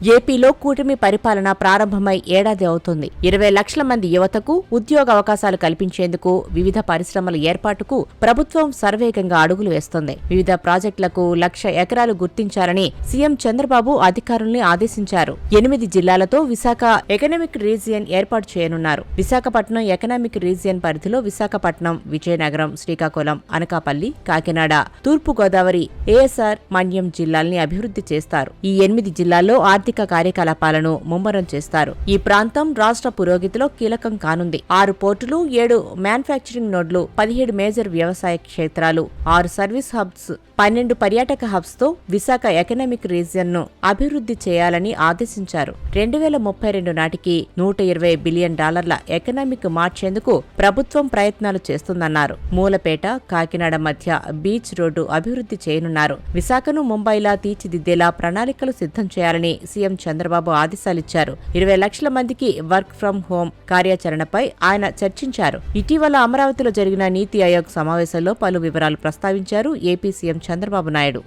ఏపీలో కూటమి పరిపాలన ప్రారంభమై ఏడాది అవుతుంది. ఇరవై లక్షల మంది యువతకు ఉద్యోగ అవకాశాలు కల్పించేందుకు వివిధ పరిశ్రమల ఏర్పాటుకు ప్రభుత్వం సర్వేగంగా అడుగులు వేస్తోంది. వివిధ ప్రాజెక్టులకు లక్ష ఎకరాలు గుర్తించాలని సీఎం చంద్రబాబు అధికారుల్ని ఆదేశించారు. ఎనిమిది జిల్లాలతో విశాఖ ఎకనామిక్ రీజియన్ ఏర్పాటు చేయనున్నారు. విశాఖపట్నం ఎకనామిక్ రీజియన్ పరిధిలో విశాఖపట్నం విజయనగరం శ్రీకాకుళం అనకాపల్లి కాకినాడ తూర్పు గోదావరి ఏఎస్ఆర్ మన్యం జిల్లాల్ని అభివృద్ధి చేస్తారు. ఈ ఎనిమిది జిల్లాల్లో ఆర్థిక కార్యకలాపాలను ముమ్మరం చేస్తారు. ఈ ప్రాంతం రాష్ట్ర పురోగతిలో కీలకం కానుంది. ఆరు పోర్టులు ఏడు మ్యానుఫ్యాక్చరింగ్ నోడ్లు పదిహేడు మేజర్ వ్యవసాయ క్షేత్రాలు ఆరు సర్వీస్ హబ్స్ పన్నెండు పర్యాటక హబ్స్తో విశాఖ ఎకనామిక్ రీజియన్ను అభివృద్ధి చేయాలని ఆదేశించారు. రెండు వేల ముప్పై రెండు నాటికి నూట ఇరవై బిలియన్ డాలర్ల ఎకనామిక్ మార్చేందుకు ప్రభుత్వం ప్రయత్నాలు చేస్తుందన్నారు. మూలపేట కాకినాడ మధ్య బీచ్ రోడ్డు అభివృద్ధి చేయనున్నారు. విశాఖను ముంబైలా తీర్చిదిద్దేలా ప్రణాళికలు సిద్ధం చేయాలని సీఎం చంద్రబాబు ఆదేశాలిచ్చారు. ఇరవై లక్షల మందికి వర్క్ ఫ్రం హోం కార్యాచరణపై ఆయన చర్చించారు. ఇటీవల అమరావతిలో జరిగిన నీతి ఆయోగ్ సమావేశంలో పలు వివరాలు ప్రస్తావించారు ఏపీ సీఎం చంద్రబాబు నాయుడు.